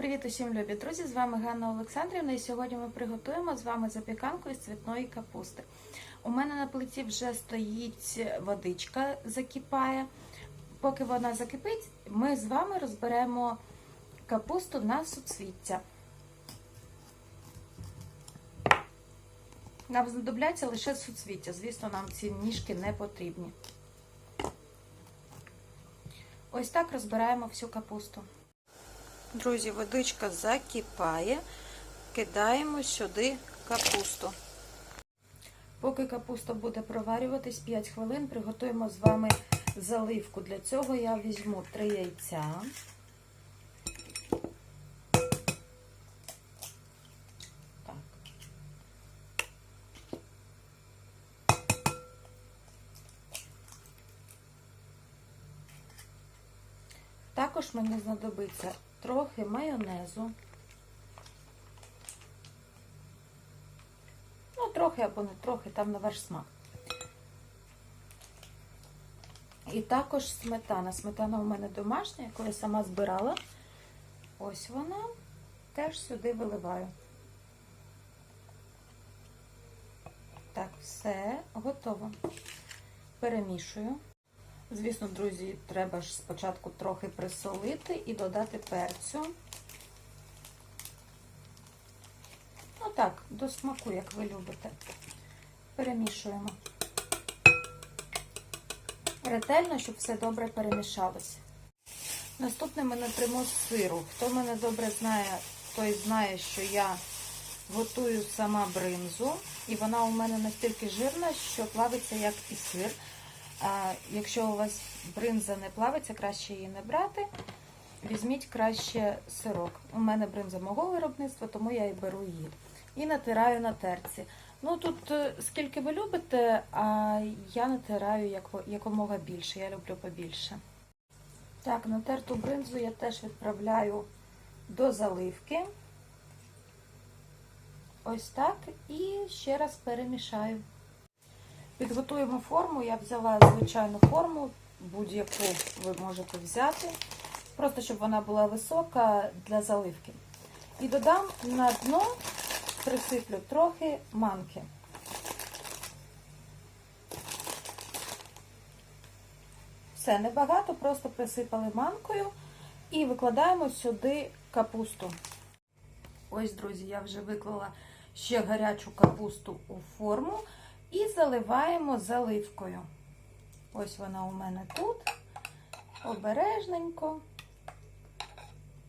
Привіт усім любі друзі! З вами Ганна Олександрівна, і сьогодні ми приготуємо з вами запіканку із цвітної капусти. У мене на плиті вже стоїть водичка, закипає. Поки вона закипить, ми з вами розберемо капусту на суцвіття. Нам знадобляться лише суцвіття. Звісно, нам ці ніжки не потрібні. Ось так розбираємо всю капусту. Друзі, водичка закипає, кидаємо сюди капусту. Поки капуста буде проварюватись 5 хвилин, приготуємо з вами заливку. Для цього я візьму 3 яйця. Так. Також мені знадобиться трохи майонезу. Ну, трохи або не трохи, там на ваш смак. І також сметана. Сметана у мене домашня, яку я сама збирала. Ось вона. Теж сюди виливаю. Так, все, готово. Перемішую. Звісно, друзі, треба ж спочатку трохи присолити і додати перцю. Ну так, до смаку, як ви любите. Перемішуємо. Ретельно, щоб все добре перемішалося. Наступне ми натримо сиру. Хто мене добре знає, той знає, що я готую сама бринзу. І вона у мене настільки жирна, що плавиться як і сир. Якщо у вас бринза не плавиться, краще її не брати. Візьміть краще сирок. У мене бринза мого виробництва, тому я і беру її. І натираю на терці. Ну тут скільки ви любите, а я натираю як, якомога більше. Я люблю побільше. Так, натерту бринзу я теж відправляю до заливки. Ось так. І ще раз перемішаю. Підготуємо форму. Я взяла звичайну форму, будь-яку ви можете взяти. Просто щоб вона була висока для заливки. І додам на дно, присиплю трохи манки. Все, небагато, просто присипали манкою і викладаємо сюди капусту. Ось, друзі, я вже виклала ще гарячу капусту у форму. Заливаємо заливкою. Ось вона у мене тут. Обережненько.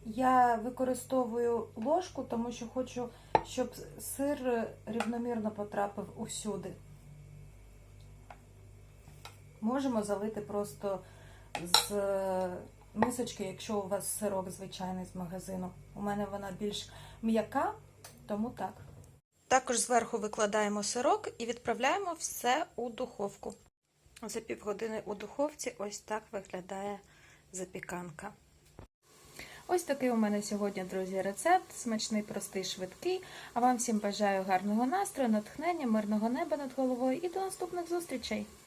Я використовую ложку, тому що хочу, щоб сир рівномірно потрапив усюди. Можемо залити просто з мисочки, якщо у вас сирок звичайний з магазину. У мене вона більш м'яка, тому так. Також зверху викладаємо сирок і відправляємо все у духовку. За півгодини у духовці ось так виглядає запіканка. Ось такий у мене сьогодні, друзі, рецепт. Смачний, простий, швидкий. А вам всім бажаю гарного настрою, натхнення, мирного неба над головою і до наступних зустрічей!